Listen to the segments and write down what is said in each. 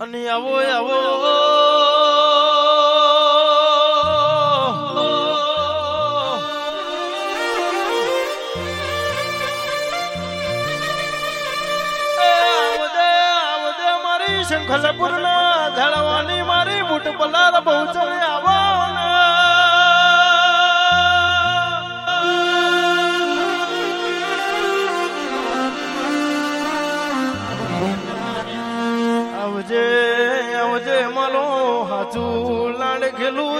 અને આવો આવો. મારી શંખલપુરના ઝાડવાની મારી બુટ પલાર બહુ ચડે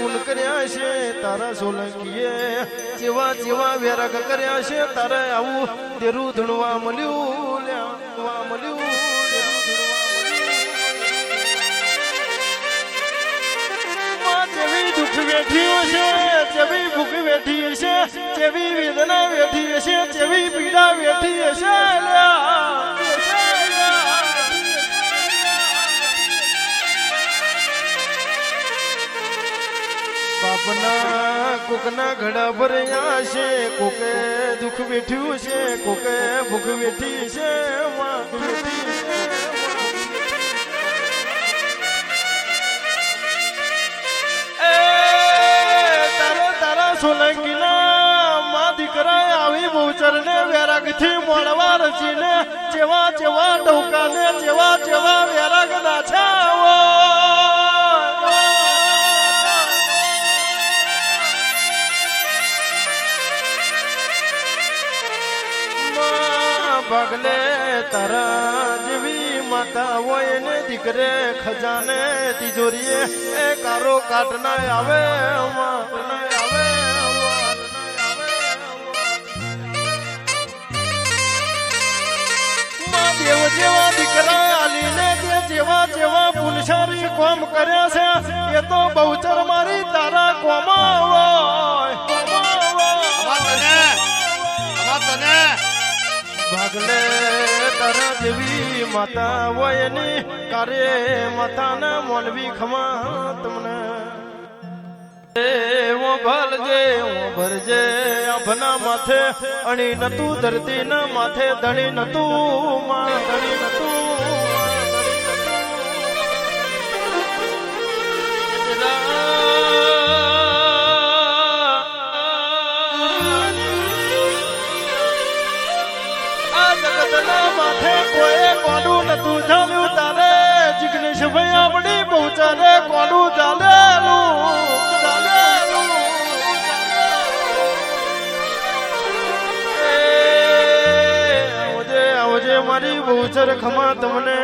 કેટલા કર્યા છે, તારા સોલંકીએ. જેવા જેવા વેરક કર્યા છે, તારે આવું તેરું ધણવા મળ્યું મળ્યું જેવી દુઃખ વેઠી હશે, જેવી ભૂખ વેઠી હશે, જેવી વેદના વેઠી હશે, જેવી પીડા વેઠી હશે બાપના કોકના ઘડા ભર્યા છે, કોકે દુઃખ વેઠ્યું છે, કોકે ભૂખ વેઠી છે છે. તારા તારા સોલંકીના માં દીકરા આવી બહુચરને વેરાગથી મળવા રચીને જેવા જેવા ડોકાને જેવા જેવા વેરાગ નાછા પગલે તારા જેવી માતા હોય ને દીકરે ખજાને તિજોરીએ. એ કારો કાટના આવે દેવ જેવા દીકરા આલીને તે જેવા જેવા પુનશારી કોમ કર્યા છે. એ તો બહુચર મારી તારા કોમા હોય ભાગલે તારા જેવી માતા હોયની કારે માતાને મોલવી ખમા તમને ભલજે ભરજે આભના માથે અણી નતું ધરતી ના માથે ધણી નતું, માં ધણી નતું. જગતના માથે કોઈ કોડું નતું ચાલ્યું તારે જિગ્નેશ ભાઈ આપણી પહોંચાને કોડું ચાલેલું ચાલેલું મારી બહુચર ખમા તમને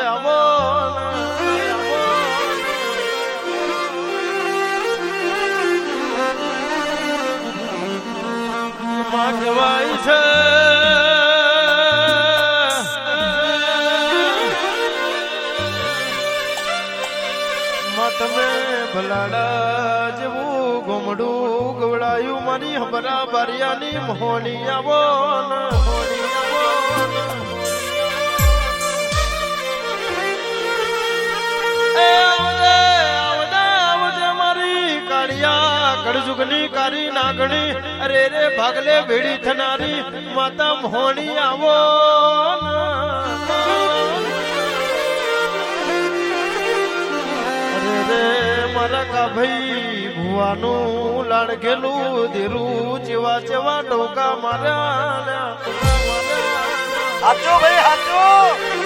ભલાડાની માતા આવો ને, આવો માં કહેવાય છે. તમે ભલાડા જેવું ગોમડું ગવડાયું મારી હબરા બારિયાની મોહની આવો કાળિયા કરી નાગણી, અરે રે ભાગલે ભેડી થનારી, માતા મોણી આવો રે મારા કા ભાઈ ભુવાનું લાડકેલું ધીરું ચેવા ચેવા ટોકા માર્યા. હાચો ભાઈ, હાચો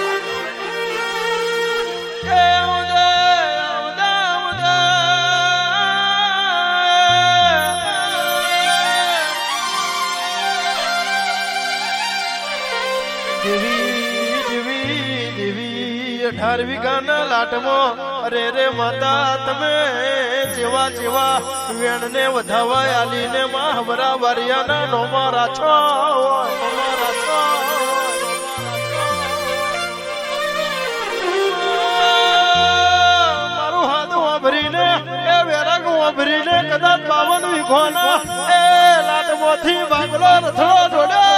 અઢાર વીઘાના અરે રે માતા, તમે જેવા જેવા વેણને વધાવા આલીને માં હમરા વારિયાના નોમાં રાછો મારું હાથ વાભરીને વાભરીને કદાચ બાવન વીઘોના એ લાટમાંથી બાગલો રથડો જોડ્યો